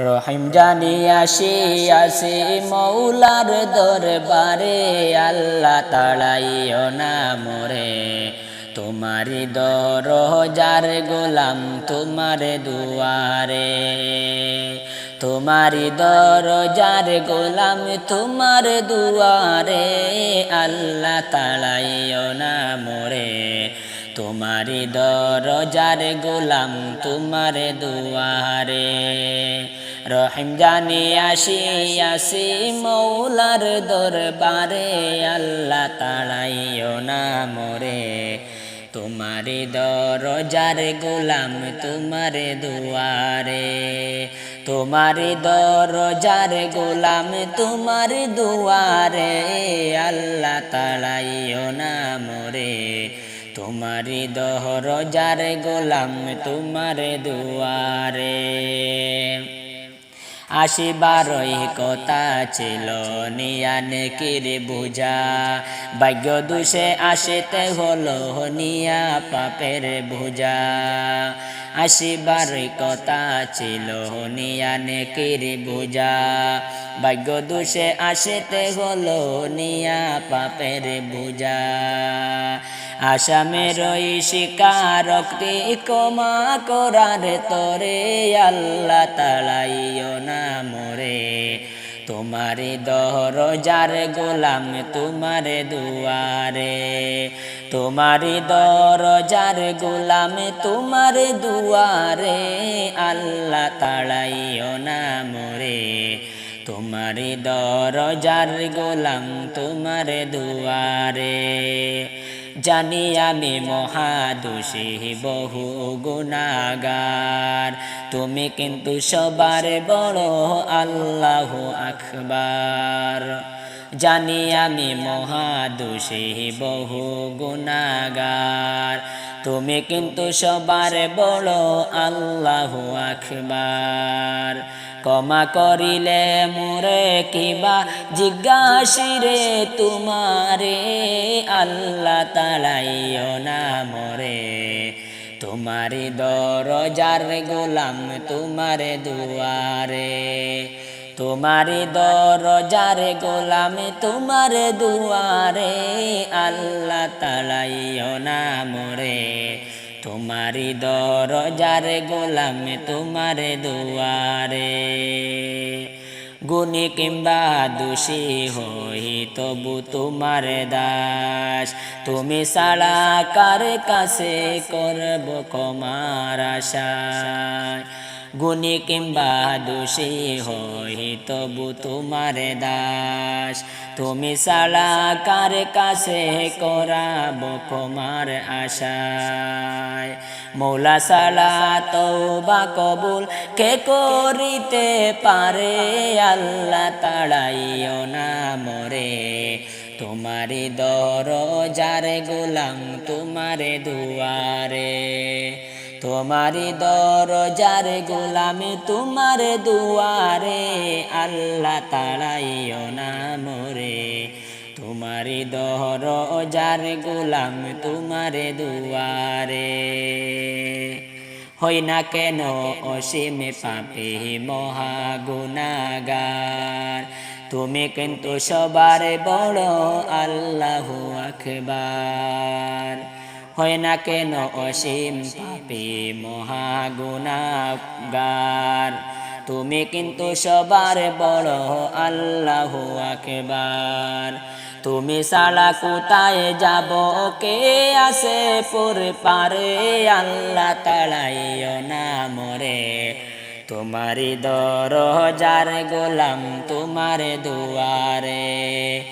রহিম জানি আসি আসি মৌলার দরবারে, আল্লাহ তাড়াইও না মোরে। তোমারি দর যার গোলাম তোমার দুয়ারে। তোমারি দর যার গোলাম তোমার দুয়ারে, আল্লাহ তাড়াইও না মোরে। তোমারি দরজার গোলাম তোমার দুয়ারে। রহিম জানি আসি আসি মৌলার দরবারে, আল্লাহ তাড়াইও না মোরে। তোমারি দরজার গোলাম, তোমার দুয়ারে। তোমারি দরজার গোলাম, তোমার দুয়ারে। আল্লাহ তাড়াইও না মোরে। তোমারি দহর যার গোলাম, তোমার দুয়ারে। আসিবারই কথা ছিল, নিয়ানে কিরে বুঝা। ভাগ্য দুষে আসিতে হলো, নিয়া পাপের বুঝা। আসিবারই কথা ছিল, নিয়ানে কিরে বুঝা। ভাগ্য দুষে আসিতে হলো, নিয়া পাপের বুঝা। আসামের ওই শিকারকটি কমা করার তরে, আল্লাহ তালাইও না মরে। তোমারে দহর যার গোলাম তোমারে দুয়ারে। তোমারি দর যার গোলাম তোমার দুয়ারে, আল্লাহ তাড়াইও না মরে। তোমারি দর যার গোলাম তোমার দুয়ারে। জানি আমি মহাদোষী, বহু গুণাগার। তুমি কিন্তু সবার বড় আল্লাহ আকবার। জানি আমি মহাদোষী, বহু গুণাগার। তুমি কিন্তু সবার বড় আল্লাহ আকবার। ক্ষমা করিলে মোরে কিবা জিজ্ঞাসিরে তোমারে। আল্লাহ তালাইও না মোরে। তোমারি দরজার গোলাম তোমার দুয়ারে। তোমারি দরজার গোলাম তোমার দুয়ারে। আল্লাহ তালাইও না মোরে। তোমারি দরজার গোলাম তোমার দুয়ারে। গুণী কিংবা দোষী হই, তবু তোমার দাস। তুমি সাড়া কার কাছে করব কমার আশায়? গুণী কিংবা দোষী হই, তবু তোমার দাস। তুমি সাড়া কার কাছে করাব কমার আশায়? মৌলা সালা তৌবা কবুল কে করিতে পারে? আল্লাহ তাড়াইও না মরে। তোমারি দর গোলাম তোমারে দুয়ারে। তোমারি দর যারে গোলাম তোমার দুয়ারে। আল্লাহ তাড়াইও না মরে। তোমারি দহর যার গোলাম তোমার দুয়ারে। হই না কেন? অসীম পাপে মহাগুণাগার। তুমি কিন্তু সবার বড় আল্লাহ আকবার। হয় না কেন? অসীম পাপে মহাগুণাগার। তুমি কিন্তু সবার বড় আল্লাহ আকবার। তুমি সালা কোথায় যাব? কে আসে পরে পারে? আল্লাহ তাড়াইও না মরে। তোমারি দর যার গোলাম তোমার দুয়ারে।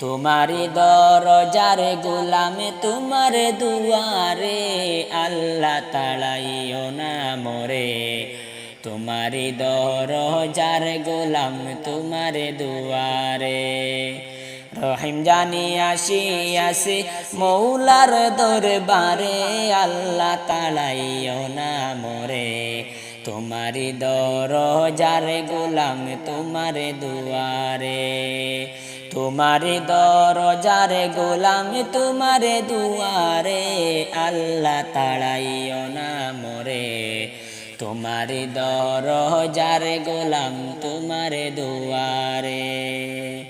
তোমারি দর যার গোলাম তোমার দুয়ারে। আল্লাহ তাড়াইও না মরে। তোমারি দর যার গোলাম তোমার দুয়ারে। রহিম জানি আসি আসি মৌলার দরবারে, আল্লাহ তালাইও না মোরে। তোমারি দর যার গোলাম তোমার দুয়ারে। তোমারে দরজারে গোলাম তোমারে দুয়ারে, আল্লাহ তাড়াইও না মরে। তোমার দর যার গোলাম তোমার দুয়ারে।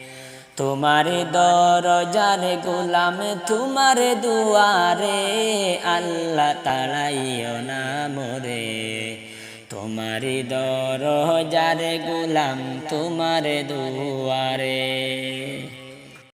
তোমার দর যার গোলাম, তোমার দুয়ারে আল্লাহ তাড়াইও না মোরে। তোমার দর যার গোলাম, তোমার দুয়ারে।